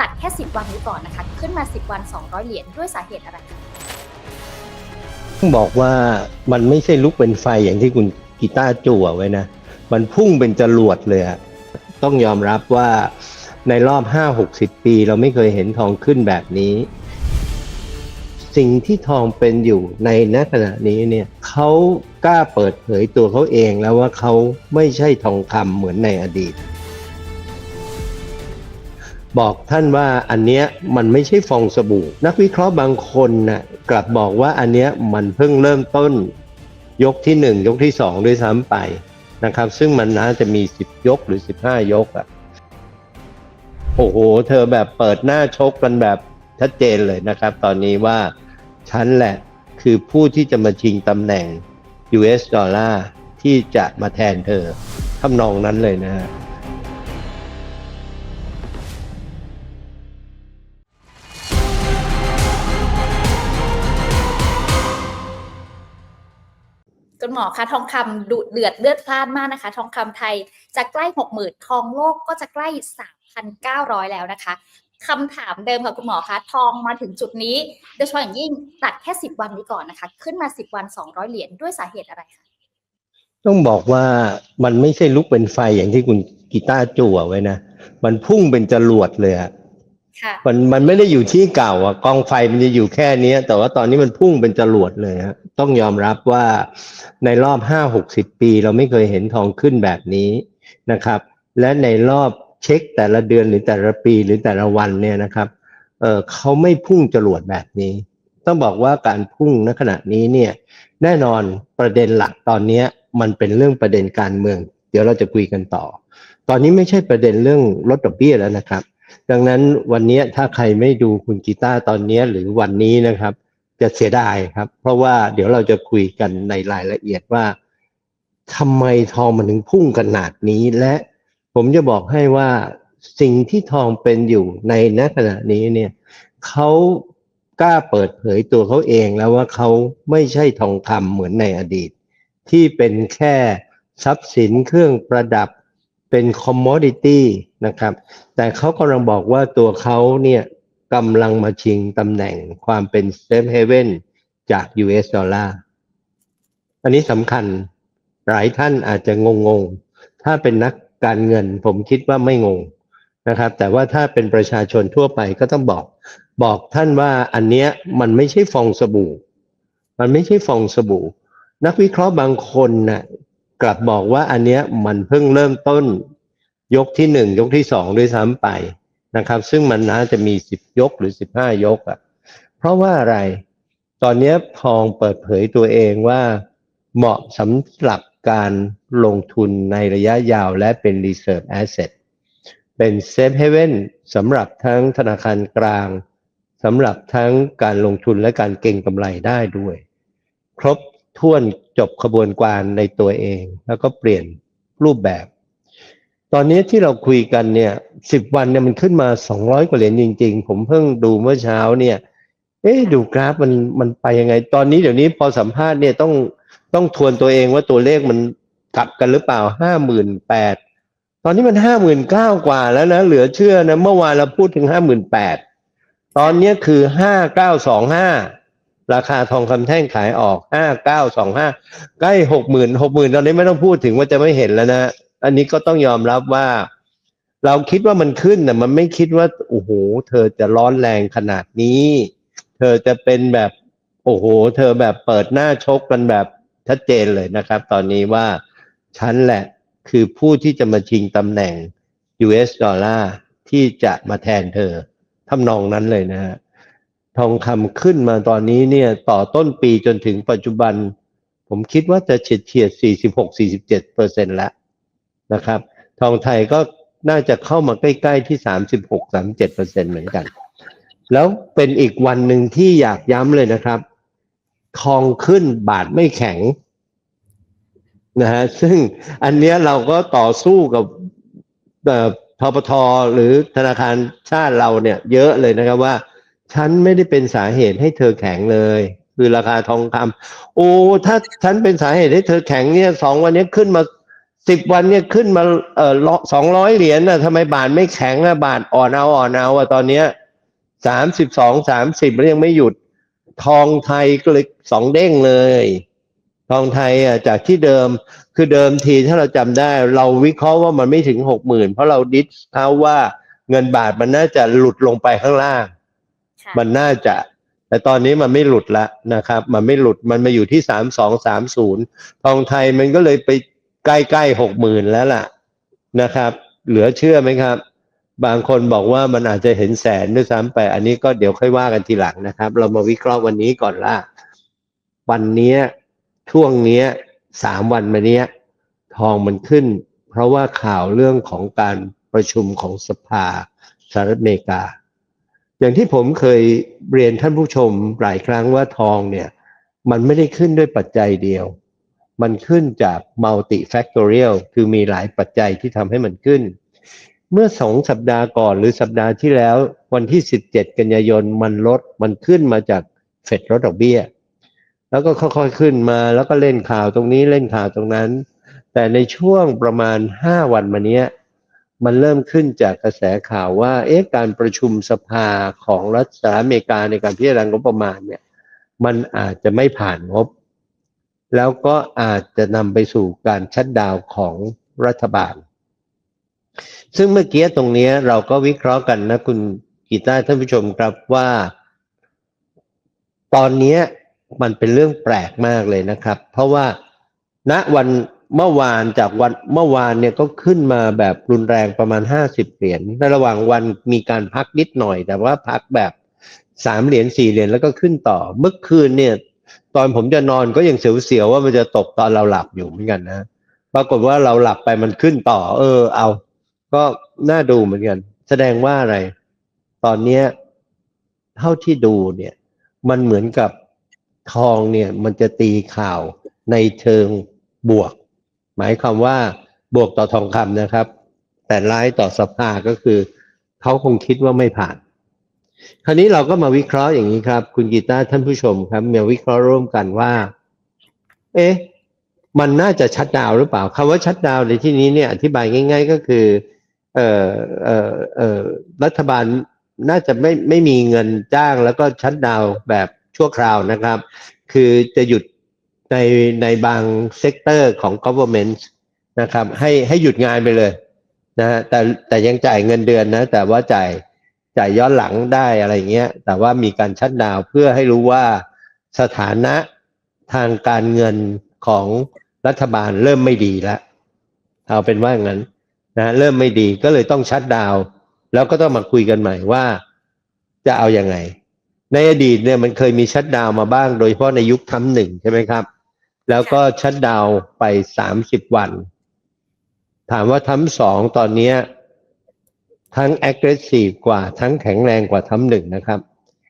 ตัดแค่ 10 วันนี้ก่อนนะคะ ขึ้นมา 10 วัน 200 เหรียญด้วยสาเหตุอะไรคะบอกว่ามันไม่ใช่ลุกเป็นไฟอย่างที่คุณกีตาร์จั่วไว้นะ มันพุ่งเป็นจรวดเลยอะต้องยอมรับว่าในรอบ 5-60 ปี เราไม่เคยเห็นทองขึ้นแบบนี้ สิ่งที่ทองเป็นอยู่ในณขณะนี้เนี่ยเขากล้าเปิดเผยตัวเขาเองแล้วว่าเขาไม่ใช่ทองคำเหมือนในอดีต บอกท่านว่าอันเนี้ยมันไม่ใช่ฟองสบู่ นักวิเคราะห์บางคนน่ะกลับบอกว่าอันเนี้ยมันเพิ่งเริ่มต้นยกที่หนึ่งยกที่สองด้วยซ้ำไปนะครับ ซึ่งมันน่าจะมีสิบยกหรือสิบห้ายกอะ่ะโอ้โห เธอแบบเปิดหน้าชกกันแบบชัดเจนเลยนะครับ ตอนนี้ว่าฉันแหละคือผู้ที่จะมาชิงตำแหน่ง US ดอลลาร์ที่จะมาแทนเธอทำนองนั้นเลยนะฮะ คุณหมอคะทองคำดุเดือดเลือดพล่านมากนะคะ ทองคำไทยจะใกล้60,000ทองโลกก็จะใกล้3,900แล้วนะคะคำถามเดิมค่ะคุณหมอคะทองมาถึงจุดนี้ โดยเฉพาะอย่างยิ่งตัดแค่10วันนี้ก่อนนะคะ ขึ้นมา10วัน200เหรียญด้วยสาเหตุอะไรคะต้องบอกว่ามันไม่ใช่ลุกเป็นไฟอย่างที่คุณกีตาร์จั่วไว้นะ มันพุ่งเป็นจรวดเลยอะ มันมันไม่ได้อยู่ที่เก่าอะกองไฟมันจะอยู่แค่เนี้ยแต่ว่าตอนนี้มันพุ่งเป็นจรวดเลยฮะต้องยอมรับว่าในรอบห้าหกสิบปี เราไม่เคยเห็นทองขึ้นแบบนี้นะครับ และในรอบเช็คแต่ละเดือนหรือแต่ละปีหรือแต่ละวันเนี่ยนะครับเออเขาไม่พุ่งจรวดแบบนี้ ต้องบอกว่าการพุ่งณขณะนี้เนี่ยแน่นอนประเด็นหลักตอนเนี้ยมันเป็นเรื่องประเด็นการเมือง เดี๋ยวเราจะคุยกันต่อ ตอนนี้ไม่ใช่ประเด็นเรื่องลดดอกเบี้ยแล้วนะครับ ดังนั้นวันนี้ถ้าใครไม่ดูคุณกีตาร์ตอนนี้หรือวันนี้นะครับ จะเสียดายครับ เพราะว่าเดี๋ยวเราจะคุยกันในรายละเอียดว่าทำไมทองมันถึงพุ่งขนาดนี้ และผมจะบอกให้ว่าสิ่งที่ทองเป็นอยู่ในณขณะนี้เนี่ยเขากล้าเปิดเผยตัวเขาเองแล้วว่าเขาไม่ใช่ทองคำเหมือนในอดีต ที่เป็นแค่ทรัพย์สินเครื่องประดับ เป็นคอมมอดิตี้นะครับ แต่เขากำลังบอกว่าตัวเขาเนี่ยกำลังมาชิงตำแหน่งความเป็นเซฟเฮเว่นจาก US ดอลลาร์ อันนี้สำคัญหลายท่านอาจจะงงๆถ้าเป็นนักการเงินผมคิดว่าไม่งงนะครับ แต่ว่าถ้าเป็นประชาชนทั่วไปก็ต้องบอก บอกท่านว่าอันเนี้ยมันไม่ใช่ฟองสบู่ มันไม่ใช่ฟองสบู่ นักวิเคราะห์บางคนน่ะ กลับบอกว่าอันเนี้ยมันเพิ่งเริ่มต้นยกที่หนึ่งยกที่สองด้วยซ้ำไปนะครับ ซึ่งมันน่าจะมีสิบยกหรือสิบห้ายกอะ่ะ เพราะว่าอะไร ตอนนี้ทองเปิดเผยตัวเองว่า เหมาะสำหรับการลงทุนในระยะยาวและเป็น Reserve Asset เป็น Safe Haven สำหรับทั้งธนาคารกลางสำหรับทั้งการลงทุนและการเก็งกำไรได้ด้วย ครบ ถ้วนจบขบวนการในตัวเอง แล้วก็เปลี่ยนรูปแบบ ตอนนี้ที่เราคุยกันเนี่ยสิบวันเนี่ยมันขึ้นมาสองร้อยกว่าเหรียญจริง ๆ ผมเพิ่งดูเมื่อเช้าเนี่ย เอ๊ะดูกราฟมันมันไปยังไง ตอนนี้เดี๋ยวนี้พอสัมภาษณ์เนี่ยต้องต้องทวนตัวเองว่าตัวเลขมันกลับกันหรือเปล่าห้าหมื่นแปดตอนนี้มันห้าหมื่นเก้ากว่าแล้วนะเหลือเชื่อนะเมื่อวานเราพูดถึงห้าหมื่นแปดตอนนี้คือห้าเก้าสองห้า ราคาทองคำแท่งขายออกห้าเก้าสองห้าใกล้หกหมื่นหกหมื่นตอนนี้ไม่ต้องพูดถึงว่าจะไม่เห็นแล้วนะ อันนี้ก็ต้องยอมรับว่า เราคิดว่ามันขึ้นนะมันไม่คิดว่าโอ้โหเธอจะร้อนแรงขนาดนี้ เธอจะเป็นแบบโอ้โห เธอแบบเปิดหน้าชกกันแบบชัดเจนเลยนะครับ ตอนนี้ว่าฉันแหละคือผู้ที่จะมาชิงตำแหน่ง US ดอลลาร์ที่จะมาแทนเธอทำนองนั้นเลยนะฮะ ทองคำขึ้นมาตอนนี้เนี่ยต่อต้นปีจนถึงปัจจุบัน ผมคิดว่าจะเฉียดเฉียด 46-47เปอร์เซ็นต์แล้วนะครับ ทองไทยก็น่าจะเข้ามาใกล้ ๆ ที่ 36-37เปอร์เซ็นต์เหมือนกัน แล้วเป็นอีกวันหนึ่งที่อยากย้ำเลยนะครับ ทองขึ้นบาทไม่แข็งนะฮะซึ่งอันเนี้ยเราก็ต่อสู้กับเอ่อทปทหรือธนาคารชาติเราเนี่ย เยอะเลยนะครับว่า ฉันไม่ได้เป็นสาเหตุให้เธอแข็งเลย คือราคาทองคำโอ้ถ้าฉันเป็นสาเหตุให้เธอแข็งเนี่ยสองวันนี้ขึ้นมาสิบวันเนี่ยขึ้นมาเออสองร้อยเหรียญนะทำไมบาทไม่แข็งอะบาทอ่อนเอาอ่อนเอาอะตอนเนี้ยสามสิบสองสามสิบแล้วยังไม่หยุด ทองไทยก็เลยสองเด้งเลย ทองไทยอะจากที่เดิมคือเดิมทีถ้าเราจำได้ เราวิเคราะห์ว่ามันไม่ถึงหกหมื่นเพราะเราดิสเขาว่าเงินบาทมันน่าจะหลุดลงไปข้างล่าง มันน่าจะ แต่ตอนนี้มันไม่หลุดละนะครับ มันไม่หลุดมันมาอยู่ที่สามสองสามศูนย์ทองไทยมันก็เลยไปใกล้ใกล้หกหมื่นแล้วล่ะนะครับ เหลือเชื่อไหมครับ บางคนบอกว่ามันอาจจะเห็นแสนด้วยซ้ำไป อันนี้ก็เดี๋ยวค่อยว่ากันทีหลังนะครับ เรามาวิเคราะห์วันนี้ก่อนละวันนี้ช่วงนี้สามวันมาเนี้ยทองมันขึ้น เพราะว่าข่าวเรื่องของการประชุมของสภาสหรัฐอเมริกา อย่างที่ผมเคยเรียนท่านผู้ชมหลายครั้งว่าทองเนี่ย มันไม่ได้ขึ้นด้วยปัจจัยเดียว มันขึ้นจาก multi factorial คือมีหลายปัจจัยที่ทำให้มันขึ้น เมื่อสองสัปดาห์ก่อนหรือสัปดาห์ที่แล้ว วันที่ 17 กันยายนมันลดมันขึ้นมาจากเฟดลดดอกเบี้ย แล้วก็ค่อยๆขึ้นมาแล้วก็เล่นข่าวตรงนี้เล่นข่าวตรงนั้น แต่ในช่วงประมาณ 5 วันมาเนี้ย มันเริ่มขึ้นจากกระแสข่าวว่า เอ๊ะ การประชุมสภาของรัฐสหรัฐอเมริกาในการพิจารณางบประมาณเนี่ย มันอาจจะไม่ผ่านงบ แล้วก็อาจจะนำไปสู่การชัดดาวของรัฐบาล ซึ่งเมื่อกี้ตรงเนี้ยเราก็วิเคราะห์กันนะคุณกีตาร์ท่านผู้ชมครับว่า ตอนเนี้ยมันเป็นเรื่องแปลกมากเลยนะครับ เพราะว่าณวัน เมื่อวานจากวันเมื่อวานเนี่ยก็ขึ้นมาแบบรุนแรงประมาณห้าสิบเหรียญในระหว่างวันมีการพักนิดหน่อย แต่ว่าพักแบบสามเหรียญสี่เหรียญแล้วก็ขึ้นต่อ เมื่อคืนเนี่ย ตอนผมจะนอนก็ยังเสียวๆว่ามันจะตกตอนเราหลับอยู่เหมือนกันนะปรากฏว่าเราหลับไปมันขึ้นต่อ เออ เอา ก็น่าดูเหมือนกัน แสดงว่าอะไร ตอนเนี้ยเท่าที่ดูเนี่ย มันเหมือนกับทองเนี่ย มันจะตีข่าวในเชิงบวก หมายความว่าบวกต่อทองคำนะครับ แต่ร้ายต่อสภาก็คือ เขาคงคิดว่าไม่ผ่าน คราวนี้เราก็มาวิเคราะห์อย่างนี้ครับ คุณกีตาร์ท่านผู้ชมครับมาวิเคราะห์ร่วมกันว่า เอ๊ะมันน่าจะชัดดาวหรือเปล่าคำว่าชัดดาวในที่นี้เนี่ยอธิบายง่าย ๆ ก็คือเอ่อเอ่อเอ่อรัฐบาลน่าจะไม่ไม่มีเงินจ้างแล้วก็ชัดดาวแบบชั่วคราวนะครับ คือจะหยุด ในในบางเซกเตอร์ของ government นะครับให้ให้หยุดงานไปเลยนะฮะแต่แต่ยังจ่ายเงินเดือนนะ แต่ว่าจ่ายจ่ายย้อนหลังได้อะไรเงี้ย แต่ว่ามีการชัดดาวเพื่อให้รู้ว่าสถานะทางการเงินของรัฐบาลเริ่มไม่ดีแล้วเอาเป็นว่าอย่างนั้นนะเริ่มไม่ดีก็เลยต้องชัดดาวแล้วก็ต้องมาคุยกันใหม่ว่าจะเอาอยัางไง ในอดีตเนี่ยมันเคยมีชัดดาวมาบ้าง โดยเฉพาะในยุคทั้หนึ่งใช่ไหมครับ แล้วก็ชัดดาวน์ไปสามสิบวัน ถามว่าทั้สองตอนเนี้ยทั้ง aggressive กว่าทั้งแข็งแรงกว่าทั้หนึ่งนะครับ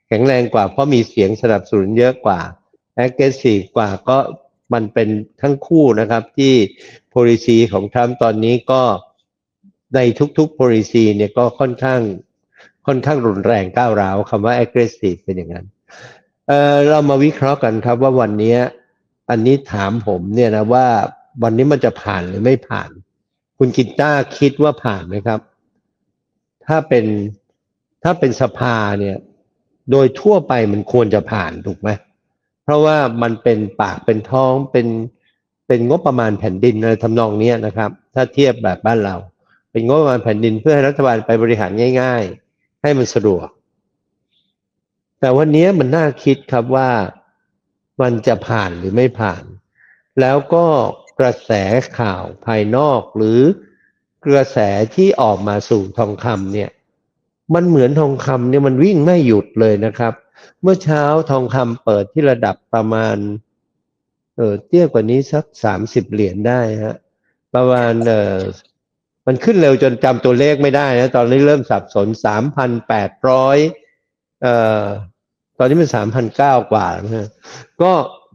แข็งแรงกว่าเพราะมีเสียงสนับสนุนเยอะกว่า aggressive กว่าก็มันเป็นทั้งคู่นะครับที่ policy ของทรัมป์ตอนนี้ก็ในทุกๆ policy เนี่ยก็ค่อนข้างค่อนข้างรุนแรงก้าวร้าวคำว่า aggressive เป็นอย่างนั้นเออเรามาวิเคราะห์กันครับว่าวันนี้ อันนี้ถามผมเนี่ยนะว่าวันนี้มันจะผ่านหรือไม่ผ่าน คุณกิตต้าคิดว่าผ่านไหมครับ ถ้าเป็นถ้าเป็นสภาเนี่ย โดยทั่วไปมันควรจะผ่านถูกไหมเพราะว่ามันเป็นปากเป็นท้องเป็นเป็นงบประมาณแผ่นดินอะไรทำนองนี้นะครับ ถ้าเทียบแบบบ้านเรา เป็นงบประมาณแผ่นดินเพื่อให้รัฐบาลไปบริหารง่าย ๆ ให้มันสะดวก แต่วันนี้มันน่าคิดครับว่า มันจะผ่านหรือไม่ผ่าน แล้วก็กระแสข่าวภายนอกหรือกระแสที่ออกมาสู่ทองคำเนี่ย มันเหมือนทองคำเนี่ยมันวิ่งไม่หยุดเลยนะครับ เมื่อเช้าทองคำเปิดที่ระดับประมาณ เออเตี้ยกว่านี้สักสามสิบเหรียญได้ฮะประมาณเออมันขึ้นเร็วจนจำตัวเลขไม่ได้นะ ตอนนี้เริ่มสับสนสามพันแปดร้อยเอ่อ ตอนนี้มันสามพันเก้ากว่านะฮะก็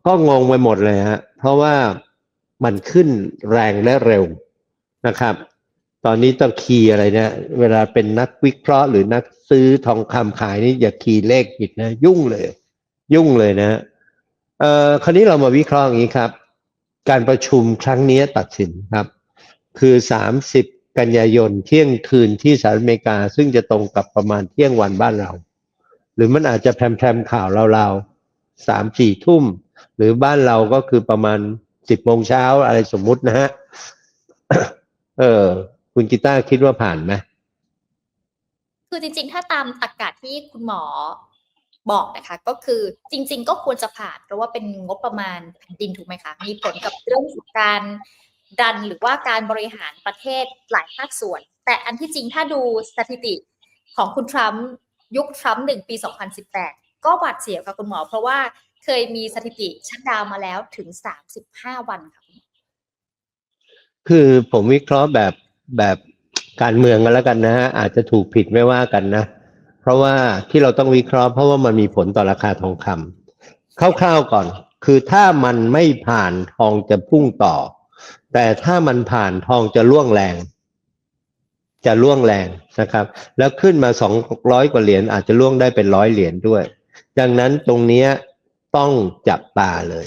ก็งงไปหมดเลยฮะเพราะว่ามันขึ้นแรงและเร็วนะครับ ตอนนี้ต้องคีย์อะไรเนะเวลาเป็นนักวิเคราะห์หรือนักซื้อทองคำขายนี่อย่าคีย์เลขผิดนะ ยุ่งเลย ยุ่งเลยนะเอ่อคราวนี้เรามาวิเคราะห์อย่างนี้ครับ การประชุมครั้งนี้ตัดสินครับ คือ 30 กันยายนเที่ยงคืนที่สหรัฐอเมริกา ซึ่งจะตรงกับประมาณเที่ยงวันบ้านเรา รือมันอาจจะแพรมๆข่าวเราๆสามสี่ทุ่ม หรือบ้านเราก็คือประมาณสิบโมงเช้าอะไรสมมุตินะฮะ เออ คุณกีตาร์คิดว่าผ่านไหมคือจริงๆ ถ้าตามตรรกะที่คุณหมอบอกนะคะ ก็คือจริง ๆ ก็ควรจะผ่าน เพราะว่าเป็นงบประมาณแผ่นดินถูกไหมคะ มีผลกับเรื่องของการดันหรือว่าการบริหารประเทศหลายภาคส่วน แต่อันที่จริงถ้าดูสถิติของคุณทรัมป์ ยุคทรัมป์หนึ่งปี 2018 ก็หวาดเสียวค่ะคุณหมอ เพราะว่าเคยมีสถิติชัดดาวมาแล้วถึง 35 วันค่ะคุณหมอคือผมวิเคราะห์แบบแบบการเมืองกันแล้วกันนะฮะอาจจะถูกผิดไม่ว่ากันนะ เพราะว่าที่เราต้องวิเคราะห์เพราะว่ามันมีผลต่อราคาทองคำคร่าวๆก่อน คือถ้ามันไม่ผ่านทองจะพุ่งต่อ แต่ถ้ามันผ่านทองจะล่วงแรง จะล่วงแรงนะครับ แล้วขึ้นมาสองร้อยกว่าเหรียญอาจจะล่วงได้เป็นร้อยเหรียญด้วย ดังนั้นตรงนี้ต้องจับตาเลย